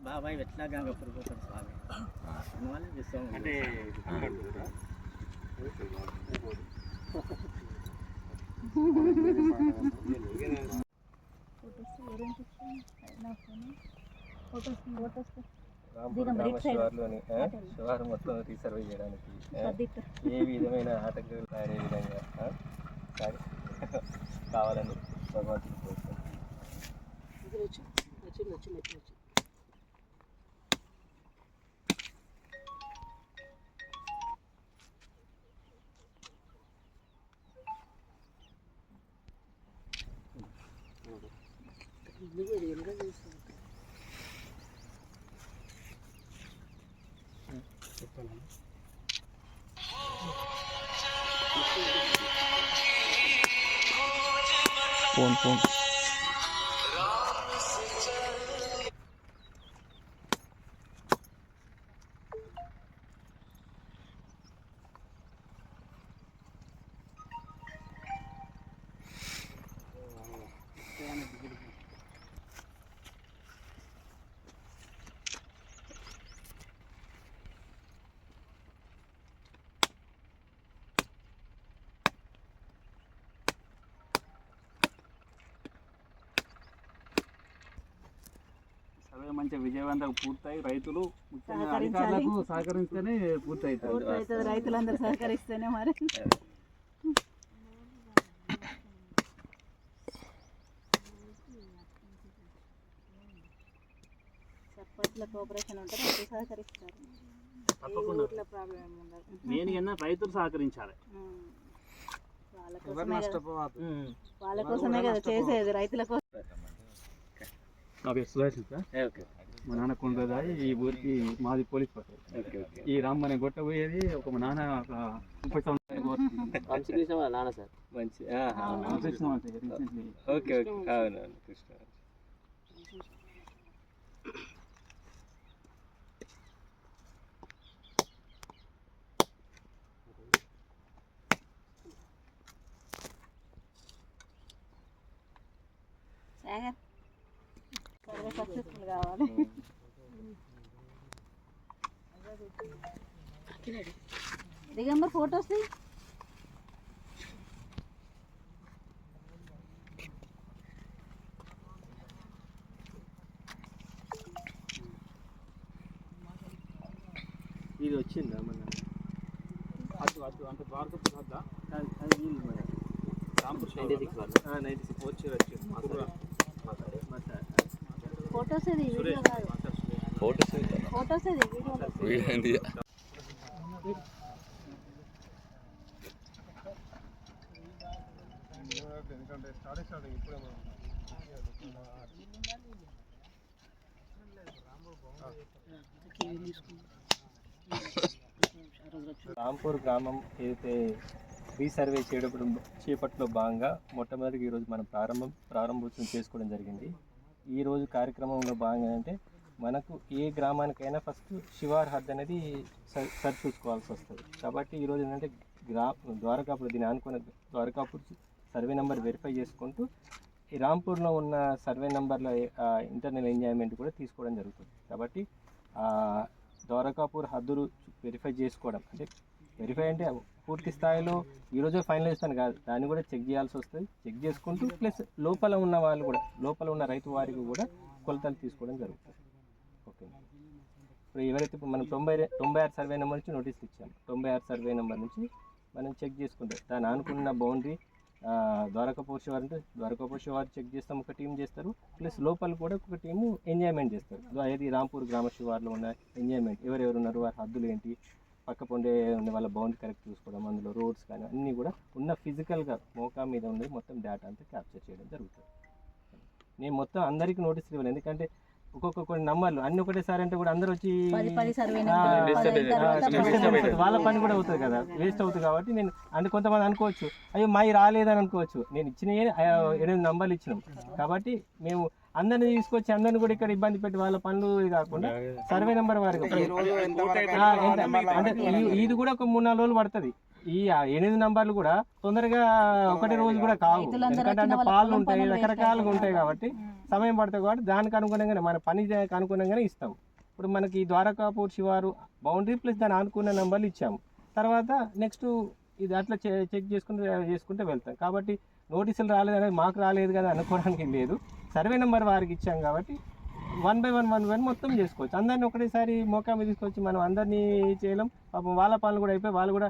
బాబాయ్ ఎట్లా గంగపురి పోతాడు స్వామి? అందువల్ల విశ్వం అంటే శివారు మొత్తం రీసర్వే చేయడానికి ఏ? విధమైన ఆటంకాలు అనే విధంగా కావాలని భగవంతుడు కోరుకుంటున్నాను. Phone phone. సర్వే మంచిగా విజయవంతంగా పూర్తయి రైతులు ముఖ్యంగా. అధికారులకు సహకరిస్తేనే పూర్తవుతుంది రైతులందరూ సహకరిస్తేనే మరి. సర్పంచ్ల కోఆపరేషన్ ఉంటే రైతులు సహకరిస్తారు. తప్పకుండా. ఊర్లో ప్రాబ్లం ఏమి ఉండదు. మెయిన్ కన్నా రైతులు సహకరించాలి. ఉమ్. వాళ్ళ కోసమే కదా. వాళ్ళ కోసమే కదా చేసేది రైతుల కోసం నా పేరు సుధాకర్ సార్ ఓకే. మా నాన్న కొండదాయి ఈ ఊరికి మాది పోలీస్ పట్టారు ఓకే ఓకే. ఈ రామ్ అనే గొట్ట పోయేది ఒక మా నాన్న ఒక ముప్పై సంవత్సరాలు వంశకృష్ణ వాళ్ళ నాన్న సార్? మంచి ఆహా. Okay okay. అవునవును కృష్ణ సాగర్. సర్వే సక్సెస్ఫుల్ కావాలి దిగంబర్ ఫొటోస్ ఇది వచ్చిందా మన అటు అటు అంటే ద్వారకపూర్ వద్ద అది- అది వీళ్ళు మన Rampur ninety six ninety six. వచ్చి వచ్చి మాట్లాడే ఫొటోస్ ఇది వీడియో కాదు. ఫొటోస్ ఇది వీడియో రాంపూర్ గ్రామం ఏదైతే రీసర్వే చేయడం చేపట్లో భాగంగా మొట్టమొదటిగా ఈరోజు మనం ప్రారంభం ప్రారంభోత్సవం చేసుకోవడం జరిగింది. ఈరోజు కార్యక్రమంలో భాగంగా అంటే మనకు ఏ గ్రామానికైనా ఫస్ట్ శివార్ హద్ అనేది సర్ సరి చూసుకోవాల్సి వస్తుంది కాబట్టి ఈరోజు ఏంటంటే గ్రా ద్వారకాపూర్ దీన్ని అనుకున్న ద్వారకాపూర్ సర్వే నెంబర్ వెరిఫై చేసుకుంటూ ఈ రాంపూర్లో ఉన్న సర్వే నెంబర్ల ఇంటర్నల్ ఎంజాయ్మెంట్ కూడా తీసుకోవడం జరుగుతుంది. కాబట్టి ద్వారకాపూర్ హద్దులు వెరిఫై చేసుకోవడం అంటే వెరిఫై అంటే పూర్తి స్థాయిలో ఈరోజు ఫైనల్ చేస్తాను కాదు. దాన్ని కూడా చెక్ చేయాల్సి వస్తుంది. చెక్ చేసుకుంటూ ప్లస్ లోపల ఉన్న వాళ్ళు కూడా లోపల ఉన్న రైతు వారికి కూడా కొలతలు తీసుకోవడం జరుగుతుంది. ఓకే ఇప్పుడు ఎవరైతే ఇప్పుడు మనం తొంభై తొంభై ఆరు సర్వే నెంబర్ నుంచి నోటీస్ ఇచ్చాము. తొంభై ఆరు సర్వే నెంబర్ నుంచి మనం చెక్ చేసుకుంటాం. దాని అనుకున్న బౌండరీ ద్వారకపోషి వారు అంటే ద్వారకపోషి వారు చెక్ చేస్తాం. ఒక టీం చేస్తారు. ప్లస్ లోపల కూడా ఒక టీము ఎంజాయ్మెంట్ చేస్తారు. ఏది రాంపూర్ గ్రామ శివార్లో ఉన్న ఎంజాయ్మెంట్ ఎవరెవరు ఉన్నారు? వారి హద్దులు ఏంటి? పక్క పొండే ఉన్న వాళ్ళ బౌండరీ కరెక్ట్ చూసుకోవడం అందులో రోడ్స్ కానీ అన్నీ కూడా ఉన్న ఫిజికల్గా మోకా మీద ఉన్నది మొత్తం డేటా అంతా క్యాప్చర్ చేయడం జరుగుతుంది. నేను మొత్తం అందరికీ నోటీస్ ఇవ్వలేదు ఎందుకంటే ఒక్కొక్క కొన్ని నంబర్లు అన్ని ఒకటేసారి అంటే కూడా అందరూ వచ్చి. వాళ్ళ పని కూడా అవుతుంది కదా. వేస్ట్ అవుతుంది కాబట్టి నేను అంటే కొంతమంది అనుకోవచ్చు అయ్యో మావి రాలేదని అనుకోవచ్చు. నేను ఇచ్చిన ఎనిమిది నంబర్లు ఇచ్చినాం. కాబట్టి మేము అందరిని తీసుకొచ్చి అందరిని కూడా ఇక్కడ ఇబ్బంది పెట్టి వాళ్ళ పనులు ఇది కాకుండా సర్వే నెంబర్ వారికి. అంటే ఇది కూడా ఒక మూడు నాలుగు రోజులు పడుతుంది. ఈ ఎనిమిది నంబర్లు కూడా తొందరగా ఒకటి రోజు కూడా కావు. ఎందుకంటే అంటే వాళ్ళ పాలు ఉంటాయి రకరకాలుగా ఉంటాయి కాబట్టి సమయం పడుతుంది కాబట్టి దానికి అనుగుణంగానే మన పని అనుగుణంగానే ఇస్తాం ఇప్పుడు మనకి ఈ ద్వారకాపూర్ శివారు బౌండరీ ప్లస్ దాని అనుకున్న నెంబర్లు ఇచ్చాము. తర్వాత నెక్స్ట్ ఇది అట్లా చె- చెక్ చేసుకుంటే చేసుకుంటే వెళ్తాం. కాబట్టి నోటీసులు రాలేదు అనేది మాకు రాలేదు కదా అనుకోవడానికి లేదు. సర్వే నెంబర్ వారికి ఇచ్చాం కాబట్టి one by one one one మొత్తం చేసుకోవచ్చు. అందరిని ఒకటేసారి మోకా మీద తీసుకొచ్చి మనం అందరినీ చేయలేం. పాపం వాళ్ళ పనులు కూడా అయిపోయి వాళ్ళు కూడా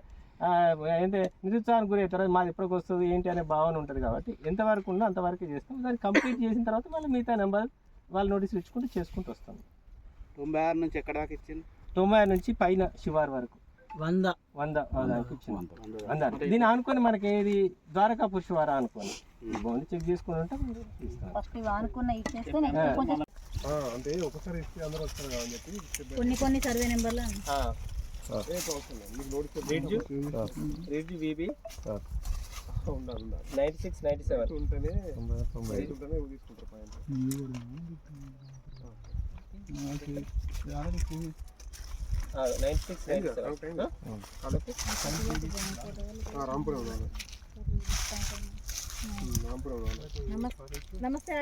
ఏంటంటే నిరుత్సాహానికి గురి అవుతారు. మాది ఎప్పటికి వస్తుంది ఏంటి అనే భావన ఉంటుంది కాబట్టి ఎంతవరకు ఉందో అంతవరకు చేస్తాం. దాన్ని కంప్లీట్ చేసిన తర్వాత మళ్ళీ మిగతా నెంబర్ వాళ్ళ నోటీసులు ఇచ్చుకుంటూ చేసుకుంటూ వస్తాం. తొంభై ఆరు నుంచి ఎక్కడ దాకా ఇచ్చింది? తొంభై నుంచి పైన శివారు వరకు. వంద. వంద దానికి ఇచ్చింది. వంద. దీన్ని ఆనుకొని మనకి ఏది? ద్వారకాపూర్ శివారా అనుకోని బాగుంది చెక్ చేసుకుని ఇస్తాం ఫస్ట్ ఇవి అనుకున్న ఇచ్చేస్తే నెక్స్ట్ కొంచెం అంటే ఒకసారి ఇస్తే అందరూ వస్తారు అని చెప్పి కొన్ని కొన్ని సర్వే నెంబర్లు రిడ్జ్ బీబీ సిక్స్ నైంటీ సెవెన్ ఉంటేనే నైంటీ సిక్స్ సెవెన్ రాంపురం నమస్తే.